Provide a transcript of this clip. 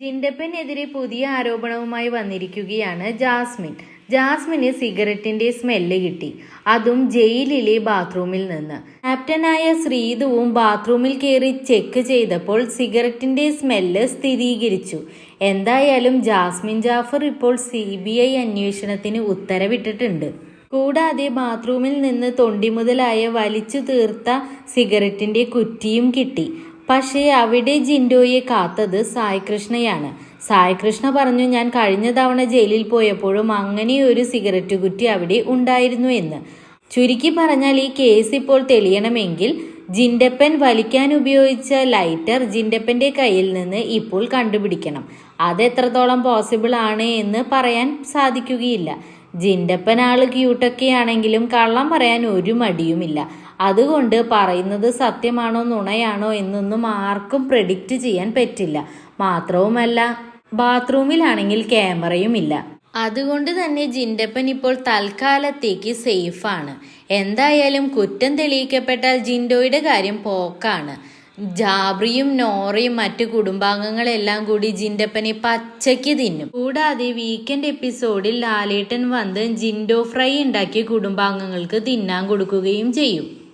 ജിൻഡപ്പനെതിരെ പുതിയ ആരോപണവുമായി വന്നിരിക്കുകയാണ് ജാസ്മിൻ. ജാസ്മിന് സിഗരറ്റിന്റെ സ്മെല്ല് കിട്ടി. അതും ജയിലിലെ ബാത്റൂമിൽ നിന്ന്. ക്യാപ്റ്റനായ ശ്രീതുവും ബാത്റൂമിൽ കയറി ചെക്ക് ചെയ്തപ്പോൾ സിഗരറ്റിന്റെ സ്മെല്ല് സ്ഥിരീകരിച്ചു. എന്തായാലും ജാസ്മിൻ ജാഫർ ഇപ്പോൾ സി ബി ഐ അന്വേഷണത്തിന് ഉത്തരവിട്ടിട്ടുണ്ട്. കൂടാതെ ബാത്റൂമിൽ നിന്ന് തൊണ്ടി മുതലായ വലിച്ചു തീർത്ത സിഗരറ്റിന്റെ കുറ്റിയും കിട്ടി. പക്ഷേ അവിടെ ജിൻഡോയെ കാത്തത് സായ് കൃഷ്ണയാണ് സായ് കൃഷ്ണ പറഞ്ഞു ഞാൻ കഴിഞ്ഞ തവണ ജയിലിൽ പോയപ്പോഴും അങ്ങനെ ഒരു സിഗരറ്റ് കുറ്റി അവിടെ ഉണ്ടായിരുന്നു എന്ന്. ചുരുക്കി പറഞ്ഞാൽ ഈ കേസ് ഇപ്പോൾ തെളിയണമെങ്കിൽ ജിൻഡപ്പൻ വലിക്കാൻ ഉപയോഗിച്ച ലൈറ്റർ ജിൻഡപ്പന്റെ കയ്യിൽ നിന്ന് ഇപ്പോൾ കണ്ടുപിടിക്കണം. അത് എത്രത്തോളം പോസിബിൾ ആണ് എന്ന് പറയാൻ സാധിക്കുകയില്ല. ജിൻഡപ്പൻ ആൾ ക്യൂട്ടൊക്കെയാണെങ്കിലും കള്ളം പറയാൻ ഒരു മടിയുമില്ല. അതുകൊണ്ട് പറയുന്നത് സത്യമാണോ നുണയാണോ എന്നൊന്നും ആർക്കും പ്രെഡിക്റ്റ് ചെയ്യാൻ പറ്റില്ല. മാത്രവുമല്ല ബാത്റൂമിലാണെങ്കിൽ ക്യാമറയും ഇല്ല അതുകൊണ്ട് തന്നെ ജിൻഡപ്പൻ ഇപ്പോൾ തൽക്കാലത്തേക്ക് സേഫാണ് എന്തായാലും കുറ്റം തെളിയിക്കപ്പെട്ടാൽ ജിൻഡോയുടെ കാര്യം പോക്കാണ്. ജാബ്രിയും നോറയും മറ്റു കുടുംബാംഗങ്ങളെല്ലാം കൂടി ജിൻഡപ്പനെ പച്ചയ്ക്ക് തിന്നും. കൂടാതെ വീക്കെൻഡ് എപ്പിസോഡിൽ ലാലേട്ടൻ വന്ന് ജിൻഡോ ഫ്രൈ ഉണ്ടാക്കി കുടുംബാംഗങ്ങൾക്ക് തിന്നാൻ കൊടുക്കുകയും ചെയ്യും.